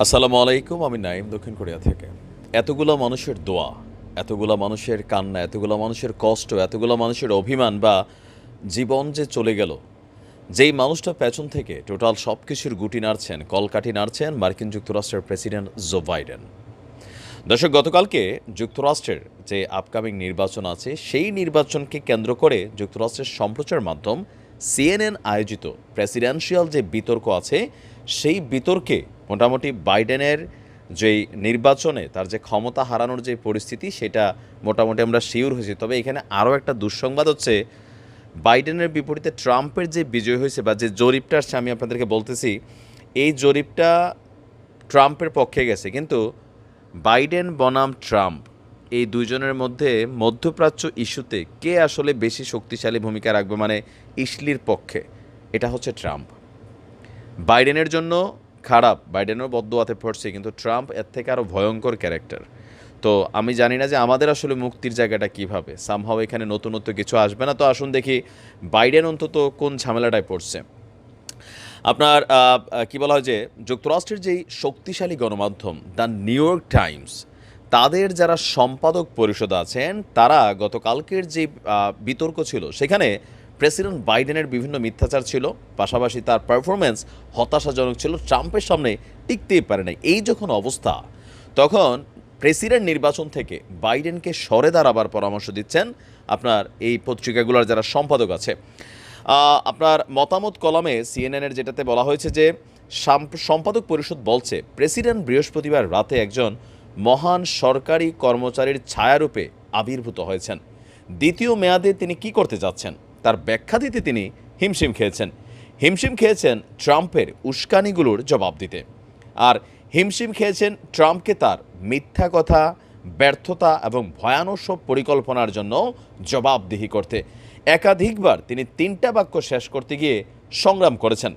আসসালামু আলাইকুম, আমি নাইম দক্ষিণ কোরিয়া থেকে। এতগুলো মানুষের দোয়া, এতগুলো মানুষের কান্না, এতগুলো মানুষের কষ্ট, এতগুলো মানুষের অভিমান বা জীবন যে চলে গেল, যেই মানুষটা পেছন থেকে টোটাল সব কিছুর গুটি নাড়ছেন, কলকাঠি নাড়ছেন মার্কিন যুক্তরাষ্ট্রের প্রেসিডেন্ট জো বাইডেন। দর্শক, গতকালকে যুক্তরাষ্ট্রের যে আপকামিং নির্বাচন আছে, সেই নির্বাচনকে কেন্দ্র করে যুক্তরাষ্ট্রের সম্প্রচার মাধ্যম সিএনএন আয়োজিত প্রেসিডেন্সিয়াল যে বিতর্ক আছে, সেই বিতর্কে মোটামুটি বাইডেনের যেই নির্বাচনে তার যে ক্ষমতা হারানোর যে পরিস্থিতি, সেটা মোটামুটি আমরা শিওর হয়েছি। তবে এখানে আরও একটা দুঃসংবাদ হচ্ছে, বাইডেনের বিপরীতে ট্রাম্পের যে বিজয় হয়েছে বা যে জরিপটা আসছে, আমি আপনাদেরকে বলতেছি, এই জরিপটা ট্রাম্পের পক্ষে গেছে। কিন্তু বাইডেন, বনাম, ট্রাম্প এই দুইজনের মধ্যে মধ্যপ্রাচ্য ইস্যুতে কে আসলে বেশি শক্তিশালী ভূমিকা রাখবে? মানে ইসলির পক্ষে। এটা হচ্ছে ট্রাম্প। বাইডেনের জন্য খারাপ, বাইডেনও বদদোয়াতে পড়ছে, কিন্তু ট্রাম্প এর থেকে আরও ভয়ঙ্কর ক্যারেক্টার। তো আমি জানি না যে আমাদের আসলে মুক্তির জায়গাটা কীভাবে। সামহাও এখানে নতুনত্ব কিছু আসবে না। তো আসুন দেখি বাইডেন অন্তত কোন ঝামেলাটায় পড়ছে। আপনার কি বলা হয় যে যুক্তরাষ্ট্রের যেই শক্তিশালী গণমাধ্যম, দ্য নিউ ইয়র্ক টাইমস, তাদের যারা সম্পাদক পরিষদ আছেন, তারা গতকালকের যে বিতর্ক ছিল, সেখানে প্রেসিডেন্ট বাইডেনের বিভিন্ন মিথ্যাচার ছিল, পাশাপাশি তার পারফরমেন্স হতাশাজনক ছিল, ট্রাম্পের সামনে টিকতেই পারে নাই। এই যখন অবস্থা, তখন প্রেসিডেন্ট নির্বাচন থেকে বাইডেনকে সরে দাঁড়াবার পরামর্শ দিচ্ছেন আপনার এই পত্রিকাগুলোর যারা সম্পাদক আছে। আপনার মতামত কলামে সিএনএনের যেটাতে বলা হয়েছে যে, সাম- সম্পাদক পরিষদ বলছে, প্রেসিডেন্ট বৃহস্পতিবার রাতে একজন মহান সরকারি কর্মচারীর ছায়ারূপে আবির্ভূত হয়েছেন। দ্বিতীয় মেয়াদে তিনি কি করতে যাচ্ছেন? তার ব্যাখ্যা দিতে তিনি হিমশিম খেয়েছেন। হিমশিম খেয়েছেন ট্রাম্পের উস্কানিগুলোর জবাব দিতে। আর হিমশিম খেয়েছেন ট্রাম্পকে তার মিথ্যা কথা, ব্যর্থতা এবং ভয়ানক সব পরিকল্পনার জন্য জবাবদিহি করতে। একাধিকবার তিনি তিনটা বাক্য শেষ করতে গিয়ে সংগ্রাম করেছেন।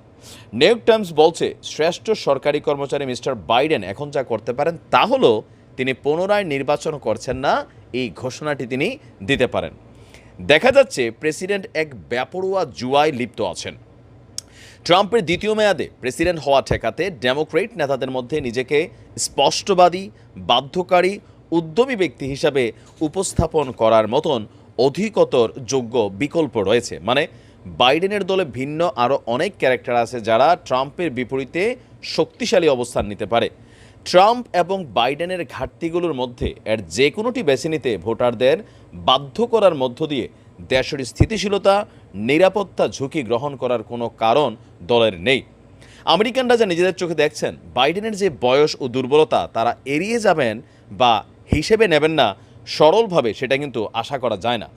নিউ ইয়র্ক টাইমস বলছে, শ্রেষ্ঠ সরকারি কর্মচারী মিস্টার বাইডেন এখন যা করতে পারেন তা হলো, তিনি পুনরায় নির্বাচন করছেন না, এই ঘোষণাটি তিনি দিতে পারেন। দেখা যাচ্ছে প্রেসিডেন্ট এক ব্যাপরোয়া জুয়ায় লিপ্ত আছেন। ট্রাম্পের দ্বিতীয় মেয়াদে প্রেসিডেন্ট হওয়া ঠেকাতে ডেমোক্রেট নেতাদের মধ্যে নিজেকে স্পষ্টবাদী, বাধ্যকারী, উদ্যমী ব্যক্তি হিসাবে উপস্থাপন করার মতন অধিকতর যোগ্য বিকল্প রয়েছে। মানে বাইডেনের দলে ভিন্ন আরও অনেক ক্যারেক্টার আছে যারা ট্রাম্পের বিপরীতে শক্তিশালী অবস্থান নিতে পারে। ট্রাম্প এবং বাইডেনের ঘাটতিগুলোর মধ্যে এর যে কোনোটি বেছে নিতে ভোটারদের বাধ্য করার মধ্য দিয়ে দেশের স্থিতিশীলতা, নিরাপত্তা ঝুঁকি গ্রহণ করার কোনো কারণ দলের নেই। আমেরিকানরা যা নিজেদের চোখে দেখছেন, বাইডেনের যে বয়স ও দুর্বলতা, তারা এড়িয়ে যাবেন বা হিসেবে নেবেন না, সরলভাবে সেটা কিন্তু আশা করা যায় না।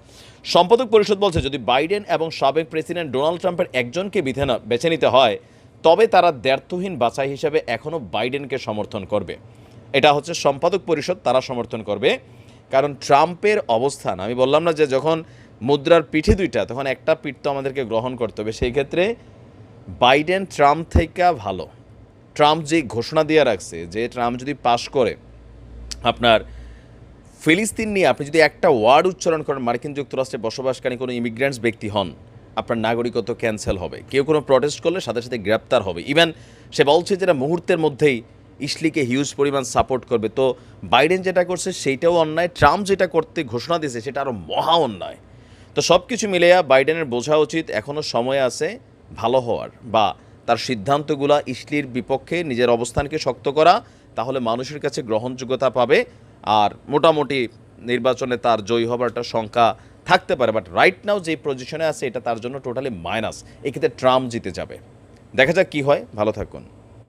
সম্পাদক পরিষদ বলছে, যদি বাইডেন এবং সাবেক প্রেসিডেন্ট ডোনাল্ড ট্রাম্পের একজনকে বিধে বেছে নিতে হয়, তবে তারা দ্ব্যর্থহীন বাছাই হিসেবে এখনও বাইডেনকে সমর্থন করবে। এটা হচ্ছে সম্পাদক পরিষদ, তারা সমর্থন করবে। কারণ ট্রাম্পের অবস্থান, আমি বললাম না যে যখন মুদ্রার পিঠে দুইটা, তখন একটা পিঠ তো আমাদেরকে গ্রহণ করতে হবে। সেই ক্ষেত্রে বাইডেন ট্রাম্প থেকে ভালো। ট্রাম্প যে ঘোষণা দিয়ে রাখছে যে ট্রাম্প যদি পাশ করে আপনার ফিলিস্তিন নিয়ে আপনি যদি একটা ওয়ার্ড উচ্চারণ করেন, মার্কিন যুক্তরাষ্ট্রে বসবাসকারী কোনো ইমিগ্রেন্টস ব্যক্তি হন, আপনার নাগরিকত্ব ক্যান্সেল হবে। কেউ কোনো প্রটেস্ট করলে সাথে সাথে গ্রেপ্তার হবে। ইভেন সে বলছে যেটা মুহূর্তের মধ্যেই ইসলিকে হিউজ পরিমাণ সাপোর্ট করবে। তো বাইডেন যেটা করছে সেইটাও অন্যায়। ট্রাম্প যেটা করতে ঘোষণা দিয়েছে সেটা আরও মহা অন্যায়। তো সব কিছু মিলিয়া বাইডেনের বোঝা উচিত এখনও সময় আছে ভালো হওয়ার বা তার সিদ্ধান্তগুলা ইসলির বিপক্ষে নিজের অবস্থানকে শক্ত করা, তাহলে মানুষের কাছে গ্রহণযোগ্যতা পাবে আর মোটামুটি নির্বাচনে তার জয়ী হবার একটা সংখ্যা থাকতে পারে। বাট রাইট নাও যে পজিশনে আছে, এটা তার জন্য টোটালি মাইনাস এক্ষেত্রে ট্রাম্প জিতে যাবে। দেখা যাক কি হয়। ভালো থাকুন।